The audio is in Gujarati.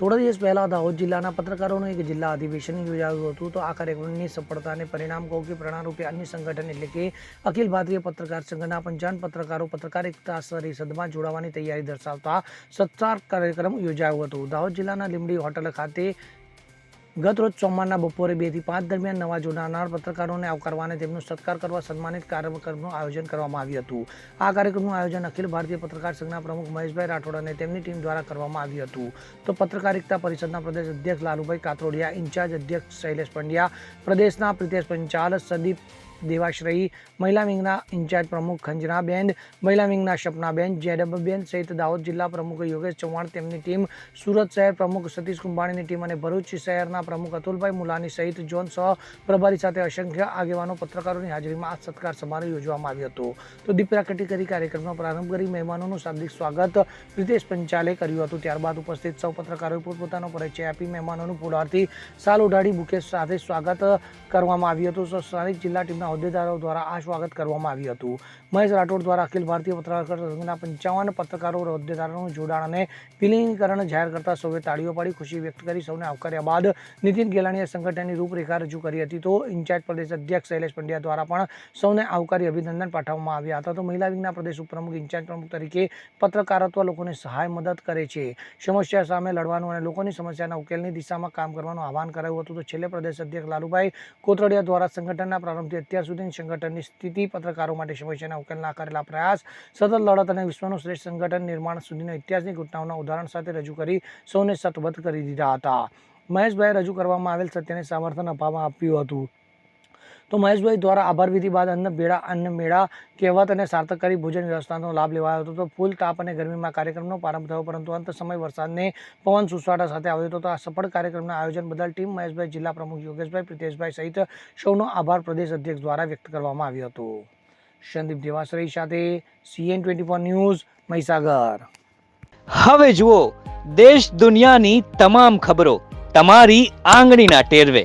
થોડા દિવસ પહેલા દાહોદ જિલ્લાના પત્રકારોનું એક જિલ્લા અધિવેશન યોજાયું હતું. તો આ કાર્યક્રમની સફળતાને પરિણામ કહું કે પ્રણારૂપે અન્ય સંગઠન એટલે કે અખિલ ભારતીય પત્રકાર સંઘના પંચાવન પત્રકારો પત્રકારિતા પરિષદમાં જોડાવાની તૈયારી દર્શાવતા સત્તાર કાર્યક્રમ યોજાયો હતો. દાહોદ જિલ્લાના લીમડી હોટલ ખાતે ગત રોજ સોમવારના બપોરે બેથી પાંચ દરમિયાન નવા જોડાનાર પત્રકારોને આવકારવાને તેમનો સત્કાર કરવા સન્માનિત કાર્યક્રમનું આયોજન કરવામાં આવ્યું હતું. આ કાર્યક્રમનું આયોજન અખિલ ભારતીય પત્રકાર સંઘના પ્રમુખ મહેશભાઈ રાઠોડ અને તેમની ટીમ દ્વારા કરવામાં આવ્યું હતું. તો પત્રકારિતા પરિષદના પ્રદેશ અધ્યક્ષ લાલુભાઈ કાતરોડિયા, ઇન્ચાર્જ અધ્યક્ષ શૈલેષ પંડ્યા, પ્રદેશના પ્રિતેશ પંચાલ, સંદીપ દેવાશ્રયી મહિલા વિંગના ઇન્ચાર્જ પ્રમુખ ખંજનાબેન, મહિલા વિંગના સપનાબેન જેડબબેન સહિત દાહોદ જિલ્લા પ્રમુખ યોગેશ ચૌહાણ, તેમની ટીમ સુરત શહેર પ્રમુખ સતીશ કુંભાણીની ટીમ અને ભરૂચ શહેરના પ્રમુખ અતુલભાઈ મુલાની સહિત ઝોન સહ પ્રભારી સાથે અસંખ્ય આગેવાનો પત્રકારોની હાજરીમાં આ સત્કાર સમારોહ યોજવામાં આવ્યો હતો. તો દીપ પ્રાકટી કરી કાર્યક્રમનો પ્રારંભ કરી મહેમાનોનું શાબ્દિક સ્વાગત પ્રિતેશ પંચાલે કર્યું હતું. ત્યારબાદ ઉપસ્થિત સૌ પત્રકારોએ પોતપોતાનો પરિચય આપી મહેમાનોનું પુલારથી સાલ ઉઢાડી બુકે સાથે સ્વાગત કરવામાં આવ્યું હતું. સ્થાનિક જિલ્લા ટીમના હોદ્દેદારો દ્વારા આ સ્વાગત કરવામાં આવ્યું હતું. મહેશ રાઠોડ દ્વારા અખિલ ભારતીય પત્રકાર સંઘના પંચાવન પત્રકારો હોદ્દેદારોનું જોડાણ અને વિલીનીકરણ જાહેર કરતા સૌએ તાળીઓ પાડી ખુશી વ્યક્ત કરી સૌને આવકાર્યા બાદ નીતિન ગેલાણીએ સંગઠનની રૂપરેખા રજૂ કરી હતી. તો ઇન્ચાર્જ પ્રદેશ અધ્યક્ષ શૈલેષ પંડ્યા દ્વારા પણ સૌને આવકારી અભિનંદન પાઠવવામાં આવ્યા હતા. તો મહિલા વિંગના પ્રદેશ ઉપપ્રમુખ, ઇન્ચાર્જ પ્રમુખ તરીકે પત્રકારત્વ લોકોને સહાય મદદ કરે છે. સમસ્યા સામે લડવાનું અને લોકોની સમસ્યાના ઉકેલની દિશામાં કામ કરવાનું આહવાન કરાયું હતું. તો છેલ્લે પ્રદેશ અધ્યક્ષ લાલુભાઈ કોતરડિયા દ્વારા સંગઠનના પ્રારંભથી અત્યાર સુધીની સંગઠનની સ્થિતિ, પત્રકારો માટે સમસ્યાના ઉકેલના કરેલા પ્રયાસ, સતત લડત અને વિશ્વનું શ્રેષ્ઠ સંગઠન નિર્માણ સુધીના ઇતિહાસની ઘટનાઓના ઉદાહરણ સાથે રજૂ કરી સૌને સતબદ્ધ કરી દીધા હતા. મહેશભાઈ રજૂ કરવામાં આવેલ સત્યને સમર્થન આપવામાં આપ્યું હતું. તો મહેશભાઈ દ્વારા આભાર વિધિ બાદ અન્ન બેડા અન્ન મેળા, કહેવત અને સાર્થક ભોજન વ્યવસ્થાનો લાભ લેવાયો હતો. તો ફૂલ તાપ અને ગરમીમાં કાર્યક્રમનો પ્રારંભ થયો, પરંતુ અંત સમય વરસાદને પવન સુસવાટા સાથે આવ્યો હતો. તો આ સફળ કાર્યક્રમના આયોજન બદલ ટીમ મહેશભાઈ, જિલ્લા પ્રમુખ યોગેશભાઈ, પ્રિતેશભાઈ સહિત સૌનો આભાર પ્રદેશ અધ્યક્ષ દ્વારા વ્યક્ત કરવામાં આવ્યો હતો. સંદીપ દેવાશ્રય સાથે CN twenty four news, Mahisagar. હવે જુઓ, દેશ દુનિયાની તમામ ખબરો તમારી આંગળીના ટેરવે.